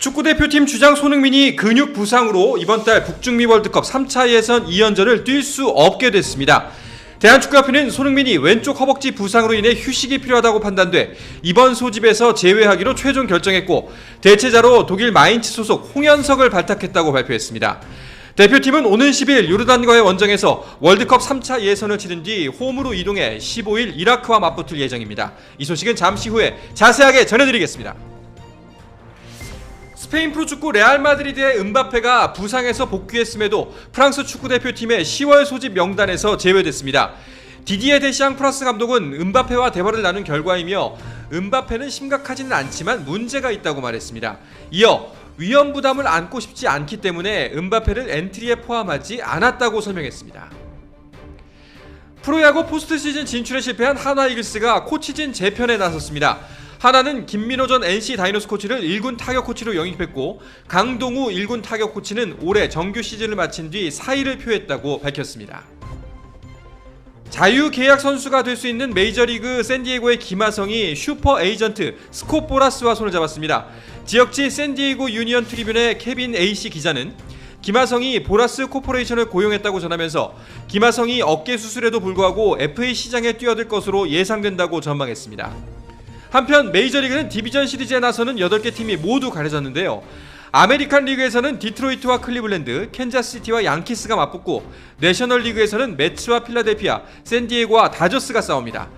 축구 대표팀 주장 손흥민이 근육 부상으로 이번 달 북중미 월드컵 3차 예선 2연전을 뛸 수 없게 됐습니다. 대한축구협회는 손흥민이 왼쪽 허벅지 부상으로 인해 휴식이 필요하다고 판단돼 이번 소집에서 제외하기로 최종 결정했고 대체자로 독일 마인츠 소속 홍현석을 발탁했다고 발표했습니다. 대표팀은 오는 10일 요르단과의 원정에서 월드컵 3차 예선을 치른 뒤 홈으로 이동해 15일 이라크와 맞붙을 예정입니다. 이 소식은 잠시 후에 자세하게 전해드리겠습니다. 스페인 프로축구 레알 마드리드의 은바페가 부상에서 복귀했음에도 프랑스 축구대표팀의 10월 소집 명단에서 제외됐습니다. 디디에 데시앙 프랑스 감독은 은바페와 대화를 나눈 결과이며 은바페는 심각하지는 않지만 문제가 있다고 말했습니다. 이어 위험 부담을 안고 싶지 않기 때문에 은바페를 엔트리에 포함하지 않았다고 설명했습니다. 프로야구 포스트 시즌 진출에 실패한 한화 이글스가 코치진 재편에 나섰습니다. 하나는 김민호 전 NC 다이노스 코치를 1군 타격 코치로 영입했고 강동우 1군 타격 코치는 올해 정규 시즌을 마친 뒤 사의를 표했다고 밝혔습니다. 자유 계약 선수가 될 수 있는 메이저리그 샌디에고의 김하성이 슈퍼 에이전트 스콧 보라스와 손을 잡았습니다. 지역지 샌디에고 유니언 트리뷴의 케빈 A씨 기자는 김하성이 보라스 코퍼레이션을 고용했다고 전하면서 김하성이 어깨 수술에도 불구하고 FA 시장에 뛰어들 것으로 예상된다고 전망했습니다. 한편 메이저리그는 디비전 시리즈에 나서는 8개 팀이 모두 가려졌는데요. 아메리칸 리그에서는 디트로이트와 클리블랜드, 캔자스시티와 양키스가 맞붙고 내셔널 리그에서는 매츠와 필라델피아, 샌디에고와 다저스가 싸웁니다.